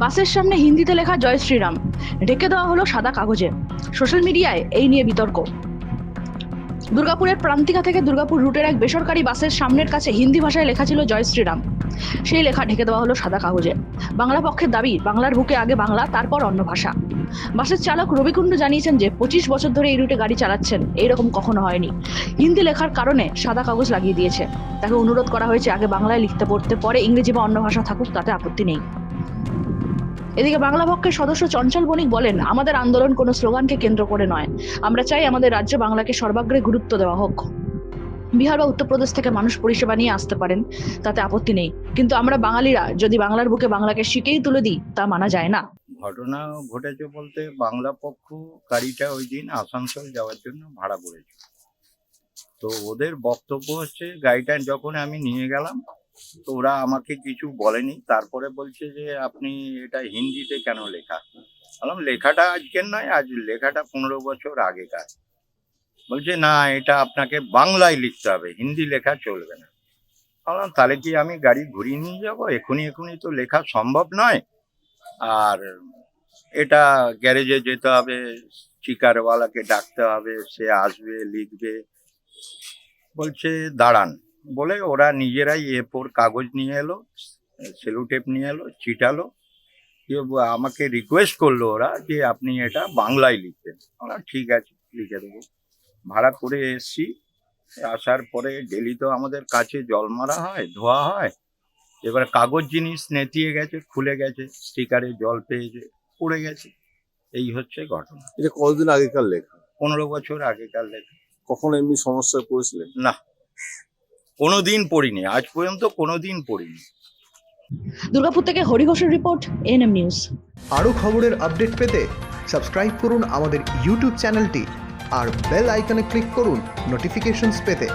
বাসের সামনে হিন্দিতে লেখা জয় শ্রীরাম। ঢেকে দেওয়া হলো সাদা কাগজে। সোশ্যাল মিডিয়ায় এই নিয়ে বিতর্ক। দুর্গাপুরের প্রান্তিকা থেকে দুর্গাপুর রুটের এক বেসরকারি বাসের সামনের কাছে হিন্দি ভাষায় লেখা ছিল জয় শ্রীরাম। সেই লেখা ঢেকে দেওয়া হলো সাদা কাগজে। বাংলা পক্ষের দাবি, বাংলার বুকে আগে বাংলা, তারপর অন্য ভাষা। বাসের চালক রবিকুণ্ড জানিয়েছেন যে, পঁচিশ বছর ধরে এই রুটে গাড়ি চালাচ্ছেন। এইরকম কখনো হয়নি। হিন্দি লেখার কারণে সাদা কাগজ লাগিয়ে দিয়েছে। তাকে অনুরোধ করা হয়েছে, আগে বাংলায় লিখতে পড়তে, পরে ইংরেজি বা অন্য ভাষা থাকুক, তাতে আপত্তি নেই। এদিকে বাংলা পক্ষের সদস্য চঞ্চল বণিক বলেন, আমাদের আন্দোলন কোনো স্লোগানকে কেন্দ্র করে নয়। আমরা চাই আমাদের রাজ্যে বাংলাকে সর্বাগ্রে গুরুত্ব দেওয়া হোক। বিহার বা উত্তরপ্রদেশ থেকে মানুষ পরিষেবা নিয়ে আসতে পারেন, তাতে আপত্তি নেই। কিন্তু আমরা বাঙালিরা, যদি বাংলার বুকে বাংলাকে শিখেই তুলে দিই, তা মানা যায় না। ঘটনা ঘটেছে বলতে বাংলা পক্ষ গাড়িটা ওই দিন আসানসোল যাওয়ার জন্য ভাড়া করেছে। তো ওদের বক্তব্য হচ্ছে, গাড়িটা যখন আমি নিয়ে গেলাম তো ওরা আমাকে কিছু বলেনি, তারপরে বলছে যে আপনি এটা হিন্দিতে কেন লেখা? বললাম, লেখাটা আজকের নয়, আজ লেখাটা পনেরো বছর আগেকার। বলছে, না, এটা আপনাকে বাংলায় লিখতে হবে, হিন্দি লেখা চলবে না। বললাম, তাহলে কি আমি গাড়ি ঘুরিয়ে নিয়ে যাব? এখনই এখনই তো লেখা সম্ভব নয়। আর এটা গ্যারেজে যেতে হবে চিকারওয়ালাকে ডাকতে হবে, সে আসবে, লিখবে। বলছে, দাঁড়ান। বলে ওরা নিজেরাই এ ফোর কাগজ নিয়ে এলো সেলুটেপ নিয়ে এলো চিটালো আমাকে রিকোয়েস্ট করল ওরা যে আপনি এটা বাংলায় লিখবেন। আমরা ঠিক আছে লিখে দেবো। ভাড়া করে এসছি। আসার পরে ডেলি তো আমাদের কাছে জল মারা হয় ধোয়া হয়। এবার কাগজ জিনিস নেতিয়ে গেছে খুলে গেছে স্টিকারে জল পেয়েছে পড়ে গেছে। এই হচ্ছে ঘটনা। এটা কতদিন আগেকার লেখা? পনেরো বছর আগেকার লেখা। কখনো এমনি সমস্যায় পড়েছিলেন? না। কোনোদিন পড়িনি আজ পর্যন্ত কোনোদিন পড়িনি। দুর্গাপুর থেকে হরিঘোষের রিপোর্ট এনএম নিউজ আরও খবরের আপডেট পেতে সাবস্ক্রাইব করুন আমাদের ইউটিউব চ্যানেলটি আর বেল আইকনে ক্লিক করুন নোটিফিকেশনস পেতে।